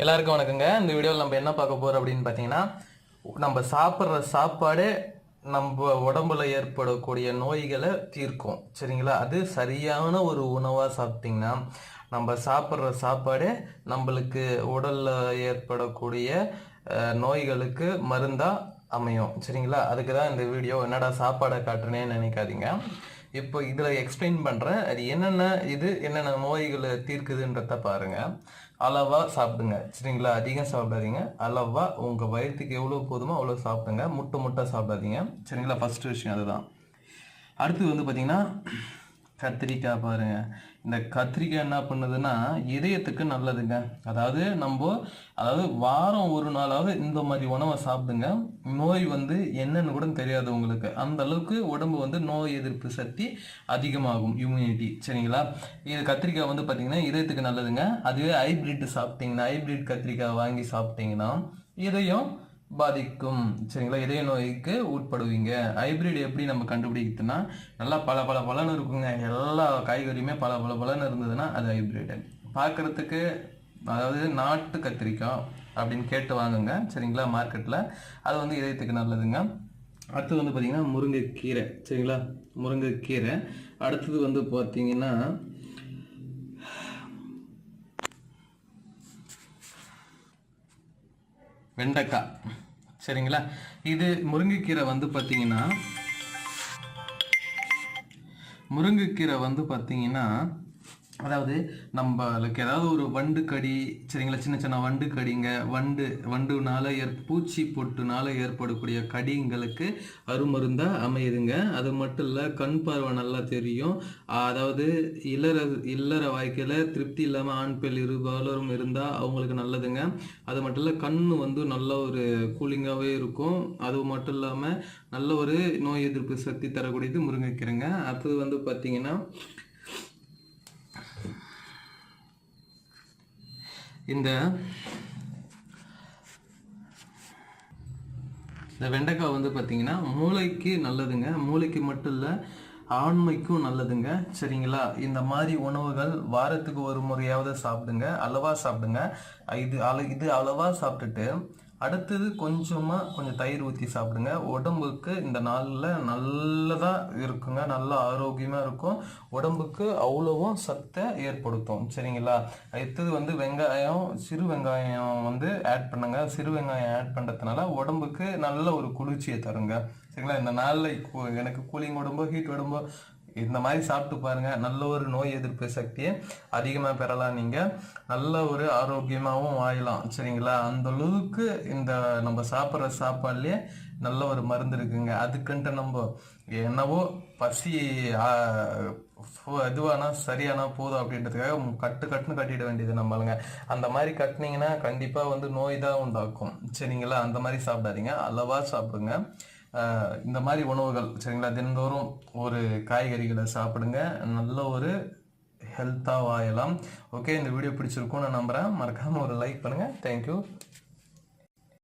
எல்லாருக்கும் வணக்கங்க. இந்த வீடியோவில் நம்ம என்ன பார்க்க போகிறோம் அப்படின்னு பார்த்தீங்கன்னா நம்ம சாப்பிட்ற சாப்பாடு நம்ம உடம்புல ஏற்படக்கூடிய நோய்களை தீர்க்கும். சரிங்களா? அது சரியான ஒரு உணவாக சாப்பிட்டிங்கன்னா நம்ம சாப்பிட்ற சாப்பாடு நம்மளுக்கு உடலில் ஏற்படக்கூடிய நோய்களுக்கு மருந்தாக அமையும். சரிங்களா? அதுக்கு தான் இந்த வீடியோ என்னடா சாப்பாடை காட்டுறேன்னு நினைக்காதீங்க. இப்போ இதில் எக்ஸ்பிளைன் பண்ணுறேன் அது என்னென்ன இது என்னென்ன நோய்களை தீர்க்குதுன்றத பாருங்கள் அளவாக சாப்பிடுங்க. சரிங்களா? அதிகம் சாப்பிடாதீங்க. அளவாக உங்கள் வயிற்றுக்கு எவ்வளோ போதுமோ அவ்வளோ சாப்பிடுங்க. முட்டை முட்டை சாப்பிடாதீங்க. சரிங்களா? ஃபஸ்ட்டு விஷயம் அதுதான். அடுத்து வந்து பார்த்திங்கன்னா கத்திரிக்காய் பாருங்க. இந்த கத்திரிக்காய் என்ன பண்ணுதுன்னா இதயத்துக்கு நல்லதுங்க. அதாவது நம்ம அதாவது வாரம் ஒரு நாளாவது இந்த மாதிரி உணவை சாப்பிடுங்க. நோய் வந்து என்னன்னு கூட தெரியாது உங்களுக்கு. அந்த அளவுக்கு உடம்பு வந்து நோய் எதிர்ப்பு சக்தி அதிகமாகும் இம்யூனிட்டி சரிங்களா? இது கத்திரிக்காய் வந்து பார்த்தீங்கன்னா இதயத்துக்கு நல்லதுங்க. அதுவே ஹைபிரிட் சாப்பிட்டீங்கன்னா ஹைபிரிட் கத்திரிக்காய் வாங்கி சாப்பிட்டீங்கன்னா இதயம் பாதிக்கும். சரிங்களா? இதய நோய்க்கு உட்படுவீங்க. ஹைபிரிட் எப்படி நம்ம கண்டுபிடிக்கிறதுனா நல்லா பல பல பலன்னு இருக்குங்க. எல்லா காய்கறியுமே பல பல பலன்னு இருந்ததுன்னா அது ஹைபிரிட் பார்க்குறதுக்கு அதாவது நாட்டு கத்திரிக்காய் அப்படின்னு கேட்டு வாங்குங்க. சரிங்களா? மார்க்கெட்டில் அது வந்து இதயத்துக்கு நல்லதுங்க. அடுத்தது வந்து பார்த்திங்கன்னா முருங்கைக்கீரை. சரிங்களா? முருங்கைக்கீரை. அடுத்தது வந்து பார்த்திங்கன்னா வெண்டைக்காய். சரிங்களா? இது முருங்கைக்கீரை வந்து பார்த்தீங்கன்னா முருங்கைக்கீரை வந்து பார்த்தீங்கன்னா அதாவது நம்மளுக்கு ஏதாவது ஒரு வண்டு கடி சரிங்களா சின்ன சின்ன வண்டு கடிங்க வண்டு வண்டுனால ஏற் பூச்சி பொட்டுனால ஏற்படக்கூடிய கடிங்களுக்கு அருமருந்தா அமையுதுங்க. அது மட்டும் இல்லை கண் பார்வை நல்லா தெரியும். அதாவது இல்லற இல்லற வாழ்க்கையில் திருப்தி இல்லாமல் ஆண் பெண் இருபாலரும் இருந்தால் அவங்களுக்கு நல்லதுங்க. அது மட்டும் இல்லை கண் வந்து நல்ல ஒரு கூலிங்காகவே இருக்கும். அது மட்டும் இல்லாமல் நல்ல ஒரு நோய் எதிர்ப்பு சக்தி தரக்கூடியது முருங்கைக்கீரைங்க. அது வந்து பார்த்தீங்கன்னா இந்த இந்த வெண்டைக்காய் வந்து பார்த்தீங்கன்னா மூளைக்கு நல்லதுங்க. மூளைக்கு மட்டும் இல்லை ஆண்மைக்கும் நல்லதுங்க. சரிங்களா? இந்த மாதிரி உணவுகள் வாரத்துக்கு ஒரு முறையாவது சாப்பிடுங்க. அளவா சாப்பிடுங்க. இது அள இது அளவா சாப்பிட்டுட்டு அடுத்தது கொஞ்சமாக கொஞ்சம் தயிர் ஊற்றி சாப்பிடுங்க. உடம்புக்கு இந்த நாளில் நல்லதாக இருக்குங்க. நல்ல ஆரோக்கியமாக இருக்கும். உடம்புக்கு அவ்வளவும் சத்தை ஏற்படுத்தும். சரிங்களா? அடுத்தது வந்து வெங்காயம் சிறு வெங்காயம் வந்து ஆட் பண்ணுங்க. சிறு வெங்காயம் ஆட் பண்ணுறதுனால உடம்புக்கு நல்ல ஒரு குளிர்ச்சியை தருங்க. சரிங்களா? இந்த நாளில் எனக்கு கூலிங் உடம்போ ஹீட் உடம்போ இந்த மாதிரி சாப்பிட்டு பாருங்க. நல்ல ஒரு நோய் எதிர்ப்பு சக்தியை அதிகமாக பெறலாம் நீங்க. நல்ல ஒரு ஆரோக்கியமாகவும் வாழலாம். சரிங்களா? அந்த அளவுக்கு இந்த நம்ம சாப்பிட்ற சாப்பாடுலயே நல்ல ஒரு மருந்து இருக்குங்க. அதுக்குன்ட்டு நம்ம என்னவோ பசி இதுவானா சரியானா போதும் அப்படின்றதுக்காக கட்டு கட்டுன்னு கட்டிட வேண்டியது நம்மளுங்க. அந்த மாதிரி கட்டினீங்கன்னா கண்டிப்பாக வந்து நோய் தான் உண்டாக்கும். சரிங்களா? அந்த மாதிரி சாப்பிடாதீங்க. அளவா சாப்பிடுங்க. இந்த மாதிரி உணவுகள் சரிங்களா? தினந்தோறும் ஒரு காய்கறிகளை சாப்பிடுங்க. நல்ல ஒரு ஹெல்த்தாக வாயலாம் ஓகே இந்த வீடியோ பிடிச்சிருக்கும் நான் நம்புகிறேன் மறக்காமல் ஒரு லைக் பண்ணுங்கள் தேங்க்யூ